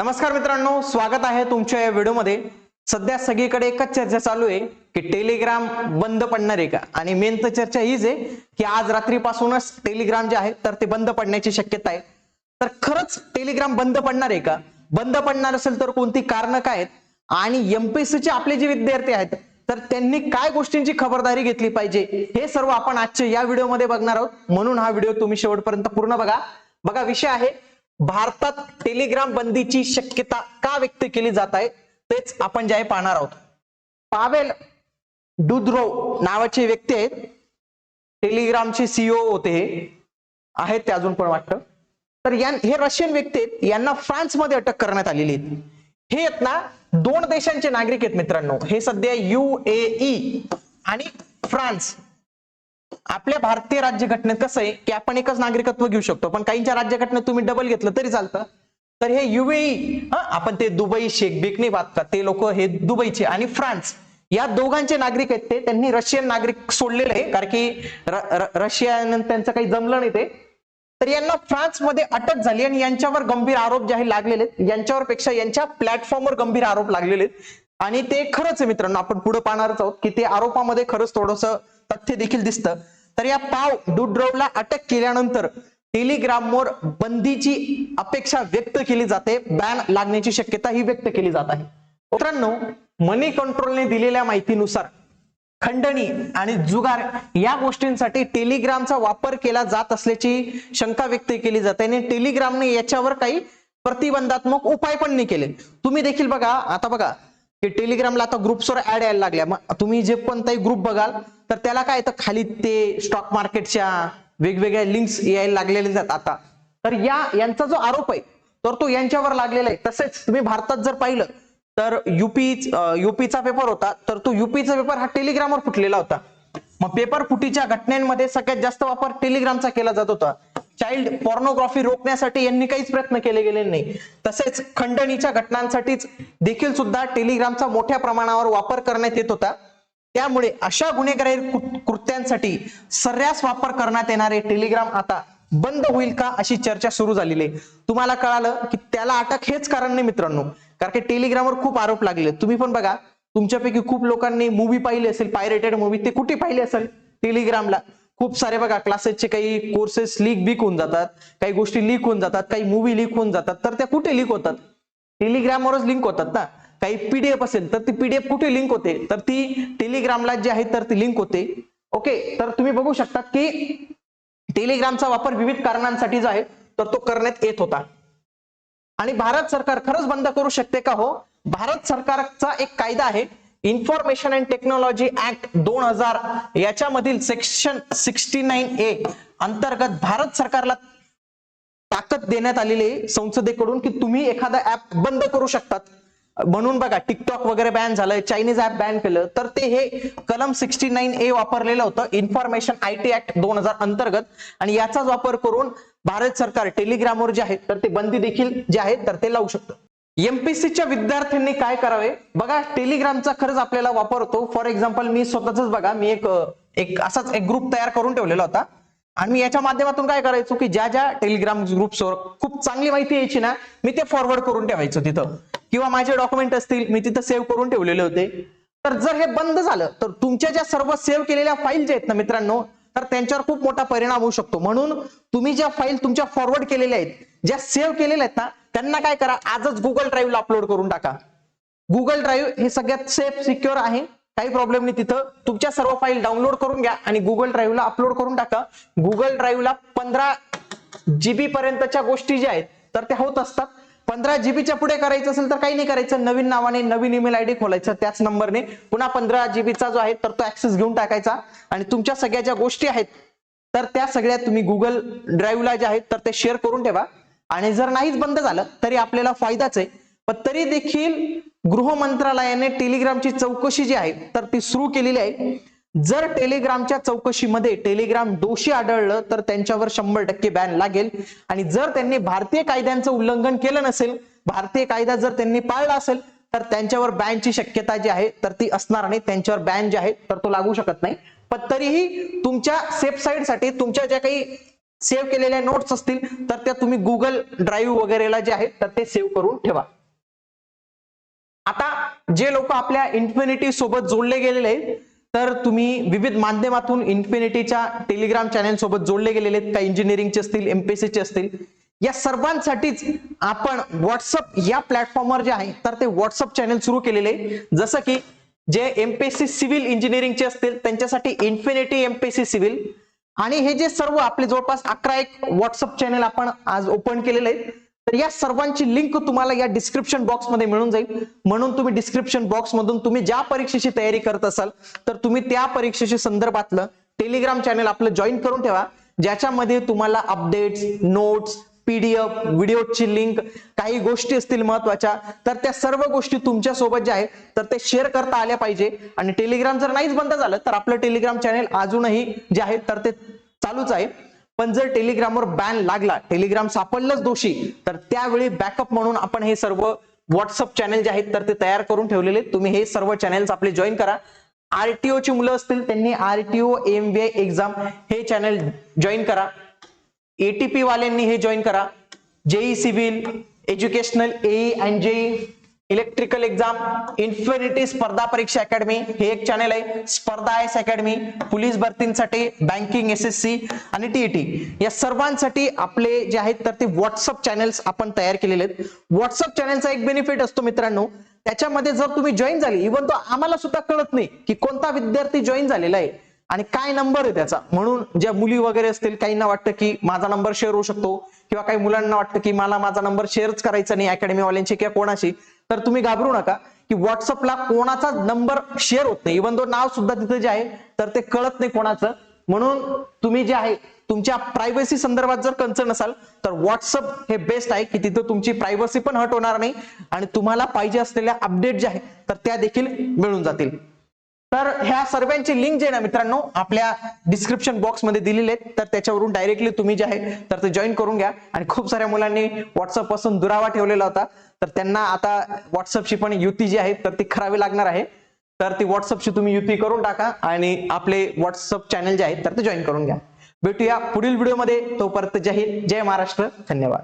नमस्कार मित्रांनो स्वागत आहे तुमच्या या व्हिडिओमध्ये. सध्या सगळीकडे एकच चर्चा चालू आहे की टेलिग्राम बंद पडणार आहे का? आणि मेन तर चर्चा हीच आहे की आज रात्रीपासूनच टेलिग्राम जे आहे तर ते बंद पडण्याची शक्यता आहे. तर खरंच टेलिग्राम बंद पडणार आहे का? बंद पडणार असेल तर कोणती कारणं काय आहेत? आणि एमपीएससीचे आपले जे विद्यार्थी आहेत तर त्यांनी काय गोष्टींची खबरदारी घेतली पाहिजे? हे सर्व आपण आजच्या या व्हिडिओमध्ये बघणार आहोत. म्हणून हा व्हिडिओ तुम्ही शेवटपर्यंत पूर्ण बघा. बघा विषय आहे भारतात टेलिग्राम बंदीची शक्यता का व्यक्त केली जात आहे तेच आपण जे आहे पाहणार आहोत. पावेल डुद्रो नावाचे व्यक्ती आहेत. टेलिग्रामचे सीईओ होते हे. आहेत ते अजून पण वाटतं. तर यां हे रशियन व्यक्ती आहेत. यांना फ्रान्समध्ये अटक करण्यात आलेली आहे हे आहेत ना दोन देशांचे नागरिक आहेत मित्रांनो. हे सध्या युएई आणि फ्रान्स. आपल्या भारतीय राज्यघटनेत कसं आहे की आपण एकच नागरिकत्व घेऊ शकतो पण काहींच्या राज्यघटनेत तुम्ही डबल घेतलं तरी चालतं. तर हे युएई आपण ते दुबई शेख बिक नाही बात का ते लोक हे दुबईचे आणि फ्रान्स या दोघांचे नागरिक आहेत ते त्यांनी रशियन नागरिक सोडलेले आहे कारण की रशियान त्यांचं काही जमलं नाही ते. तर यांना फ्रान्समध्ये अटक झाली आणि यांच्यावर गंभीर आरोप जे आहे लागलेले आहेत. यांच्यावर पेक्षा यांच्या प्लॅटफॉर्मवर गंभीर आरोप लागलेले आहेत. आणि ते खरंच आहे मित्रांनो आपण पुढे पाहणारच आहोत की ते आरोपामध्ये खरंच थोडस तथ्य देखील दिसतं. तर या पाव डुड्रोवला अटक केल्यानंतर टेलिग्रामवर बंदीची अपेक्षा व्यक्त केली जाते. बॅन लागण्याची शक्यता ही व्यक्त केली जात आहे. मित्रांनो मनी कंट्रोलने दिलेल्या माहितीनुसार खंडणी आणि जुगार या गोष्टींसाठी टेलिग्रामचा वापर केला जात असल्याची शंका व्यक्त केली जाते. आणि टेलिग्रामने याच्यावर काही प्रतिबंधात्मक उपाय पण नाही केले. तुम्ही देखील बघा. आता बघा. की टेलिग्रामला आता ग्रुप्सवर ऍड यायला लागल्या. मग तुम्ही जे कोणताही ग्रुप बघाल तर त्याला काय तर खाली ते स्टॉक मार्केटच्या वेगवेगळ्या लिंक्स यायला लागलेले आहेत आता. तर या यांचा जो आरोप आहे तर तो यांच्यावर लागलेला आहे. तसेच तुम्ही भारतात जर पाहिलं तर युपी युपीचा पेपर होता तर तो युपीचा पेपर हा टेलिग्रामवर फुटलेला होता. मग पेपर फुटीच्या घटनांमध्ये सगळ्यात जास्त वापर टेलिग्रामचा केला जात होता. चाइल्ड पॉर्नोग्राफी रोखण्यासाठी यांनी काहीच प्रयत्न केले गेले नाही. तसेच खंडणीच्या घटनांसाठीच देखील सुद्धा टेलिग्रामचा मोठ्या प्रमाणावर वापर करण्यात येत होता. त्यामुळे अशा गुन्हेगारी कृत्यांसाठी सर्रास वापर करण्यात येणारे टेलिग्राम आता बंद होईल का अशी चर्चा सुरू झालेली आहे. तुम्हाला कळालं की त्याला अटक हेच कारण नाही मित्रांनो. कारण की टेलिग्रामवर खूप आरोप लागले. तुम्ही पण बघा तुमच्यापैकी खूप लोकांनी मूवी पाहिली असेल पायरेटेड मूवी ते कुठे पाहिली असेल? टेलिग्रामला. खूप सारे बघा क्लासेसचे काही कोर्सेस लीक बीक होऊन जातात काही गोष्टी लीक होऊन जातात काही मूवी लीक होऊन जातात तर त्या कुठे लीक होतात? टेलिग्रामवरच लिंक होतात ना? काही पीडीएफ असेल तर ती पीडीएफ कुठे लिंक होते? तर ती टेलिग्रामला जी आहे तर ती लिंक होते. ओके तर तुम्ही बघू शकता की टेलिग्रामचा वापर विविध कारणांसाठी जो आहे तर तो करण्यात येत होता. आणि भारत सरकार खरंच बंद करू शकते का हो? भारत सरकारचा एक कायदा आहे इन्फॉर्मेशन अँड टेक्नॉलॉजी ऍक्ट दोन हजार याच्यामधील सेक्शन सिक्स्टी नाईन ए अंतर्गत भारत सरकारला ताकद देण्यात आलेली आहे संसदेकडून की तुम्ही एखादा ऍप बंद करू शकतात. म्हणून बघा टिकटॉक वगैरे बॅन झालंय चायनीज ऍप बॅन केलं. तर ते हे कलम सिक्स्टी नाईन ए वापरलेलं होतं इन्फॉर्मेशन आय टी ऍक्ट दोन हजार अंतर्गत. आणि याचाच वापर करून भारत सरकार टेलिग्रामवर जे आहे तर ते बंदी देखील जे आहे तर ते लावू शकतं. एमपीसीच्या विद्यार्थ्यांनी काय करावे? बघा टेलिग्रामचा खरंच आपल्याला वापर होतो. फॉर एक्झाम्पल मी स्वतःच बघा मी एक एक असाच एक ग्रुप तयार करून ठेवलेला होता. आणि मी याच्या माध्यमातून काय करायचो की ज्या ज्या टेलिग्राम ग्रुप्सवर खूप चांगली माहिती यायची ना मी ते फॉरवर्ड करून ठेवायचो तिथं. किंवा माझे डॉक्युमेंट असतील मी तिथं सेव्ह करून ठेवलेले होते. तर जर हे बंद झालं तर तुमच्या ज्या सर्व सेव्ह केलेल्या फाईल ज्या आहेत ना मित्रांनो तर त्यांच्यावर खूप मोठा परिणाम होऊ शकतो. म्हणून तुम्ही ज्या फाईल तुमच्या फॉरवर्ड केलेल्या आहेत ज्या सेव्ह केलेल्या आहेत ना त्यांना काय करा आजच गुगल ड्राईव्हला अपलोड करून टाका. गुगल ड्राईव्ह हे सगळ्यात सेफ सिक्युअर आहे. काही प्रॉब्लेम नाही तिथं. तुमच्या सर्व फाईल डाउनलोड करून घ्या आणि गुगल ड्राईव्हला अपलोड करून टाका. गुगल ड्राईव्हला पंधरा जीबी पर्यंतच्या गोष्टी ज्या आहेत तर त्या होत असतात. पंधरा जीबीच्या पुढे करायचं असेल तर काही नाही करायचं. नवीन नावाने नवीन ईमेल आयडी खोलायचं त्याच नंबरने पुन्हा पंधरा जीबीचा जो आहे तर तो ऍक्सेस घेऊन टाकायचा. आणि तुमच्या सगळ्या ज्या गोष्टी आहेत तर त्या सगळ्या तुम्ही गुगल ड्राईव्हला ज्या आहेत तर ते शेअर करून ठेवा. आणि जर नाहीच बंद झालं तरी आपल्याला फायदाच आहे. पण तरी देखील गृह मंत्रालयाने टेलिग्रामची चौकशी जी आहे तर ती सुरू केलेली आहे. जर टेलिग्रामच्या चौकशीमध्ये टेलिग्राम दोषी आढळलं तर त्यांच्यावर शंभर टक्के बॅन लागेल. आणि जर त्यांनी भारतीय कायद्यांचं उल्लंघन केलं नसेल भारतीय कायदा जर त्यांनी पाळला असेल तर त्यांच्यावर बॅनची शक्यता जी आहे तर ती असणार नाही त्यांच्यावर बॅन जे आहे तर तो लागू शकत नाही. पण तरीही तुमच्या सेफ साईडसाठी तुमच्या ज्या काही सेव्ह केलेल्या नोट्स असतील तर त्या तुम्ही गुगल ड्राईव्ह वगैरेला जे आहेत तर ते सेव्ह करून ठेवा. आता जे लोक आपल्या इन्फिनिटी सोबत जोडले गेलेले आहेत तर तुम्ही विविध माध्यमातून इन्फिनिटीच्या टेलिग्राम चॅनेल सोबत जोडले गेलेले आहेत. काही इंजिनिअरिंगचे असतील एमपीएससीचे असतील. या सर्वांसाठीच आपण व्हॉट्सअप या प्लॅटफॉर्मवर जे आहे तर ते व्हॉट्सअप चॅनेल सुरू केलेले आहे जसं की जे एमपीएससी सिव्हिल इंजिनिअरिंगचे असतील त्यांच्यासाठी इन्फिनिटी एमपीएससी सिव्हिल आणि हे जे सर्व आपले जवळपास अकरा एक व्हॉट्सअप चॅनेल आपण आज ओपन केलेले आहेत तर या सर्वांची लिंक तुम्हाला या डिस्क्रिप्शन बॉक्समध्ये मिळून जाईल. म्हणून तुम्ही डिस्क्रिप्शन बॉक्स मधून तुम्ही ज्या परीक्षेची तयारी करत असाल तर तुम्ही त्या परीक्षेशी संदर्भातलं टेलिग्राम चॅनल आपलं जॉईन करून ठेवा ज्याच्यामध्ये तुम्हाला अपडेट्स नोट्स पीडीएफ व्हिडिओची लिंक काही गोष्टी असतील महत्त्वाच्या तर त्या सर्व गोष्टी तुमच्यासोबत ज्या आहेत तर ते शेअर करता आल्या पाहिजे. आणि टेलिग्राम जर नाहीच बंद झालं तर आपलं टेलिग्राम चॅनेल अजूनही जे आहे तर ते चालूच आहे. पण जर टेलिग्रामवर बॅन लागला टेलिग्राम सापडलंच दोषी तर त्यावेळी बॅकअप म्हणून आपण हे सर्व व्हॉट्सअप चॅनेल जे आहेत तर ते तयार करून ठेवलेले. तुम्ही हे सर्व चॅनेल्स आपले जॉईन करा. आरटीओ ची मुलं असतील त्यांनी आरटीओ एम एक्झाम हे चॅनल जॉईन करा. एटीपी वाल्यांनी हे जॉईन करा. JE civil educational A and JE electrical exam infinity स्पर्धा परीक्षा अकॅडमी हे एक चॅनल आहे. स्पर्धा एस अकॅडमी पोलीस भरतींसाठी बँकिंग एस एस सी आणि टीईटी या सर्वांसाठी आपले जे आहेत तर ते व्हॉट्सअप चॅनल्स आपण तयार केलेले आहेत. व्हॉट्सअप चॅनलचा एक बेनिफिट असतो मित्रांनो. त्याच्यामध्ये जर तुम्ही जॉईन झाले इव्हन तो आम्हाला सुद्धा कळत नाही की कोणता विद्यार्थी जॉईन झालेला आहे आणि काय नंबर आहे त्याचा? म्हणून ज्या मुली वगैरे असतील काहींना वाटतं की माझा नंबर शेअर होऊ शकतो किंवा काही मुलांना वाटतं की मला माझा नंबर शेअरच करायचा नाही अकॅडमी वाल्यांशी किंवा कोणाशी तर तुम्ही घाबरू नका की व्हॉट्सअपला कोणाचा नंबर शेअर होत नाही. इव्हन तो नाव सुद्धा तिथे जे आहे तर ते कळत नाही कोणाचं. म्हणून तुम्ही जे आहे तुमच्या प्रायव्हसी संदर्भात जर कन्सर्न असाल तर व्हॉट्सअप हे बेस्ट आहे की तिथं तुमची प्रायव्हसी पण हट होणार नाही आणि तुम्हाला पाहिजे असलेल्या अपडेट जे आहे तर त्या देखील मिळून जातील. तर ह्या सर्वांची लिंक जे आहे ना मित्रांनो आपल्या डिस्क्रिप्शन बॉक्समध्ये दिलेली आहेत. तर त्याच्यावरून डायरेक्टली तुम्ही जे आहे तर ते जॉईन करून घ्या. आणि खूप साऱ्या मुलांनी व्हॉट्सअपपासून दुरावा ठेवलेला होता. तर त्यांना आता व्हॉट्सअपची पण युती जी आहे तर ती करावी लागणार आहे. तर ती व्हॉट्सअपची तुम्ही युती करून टाका. आणि आपले व्हॉट्सअप चॅनल जे आहेत तर ते जॉईन करून घ्या. भेटूया पुढील व्हिडिओमध्ये तोपर्यंत जय हिंद जय महाराष्ट्र. धन्यवाद.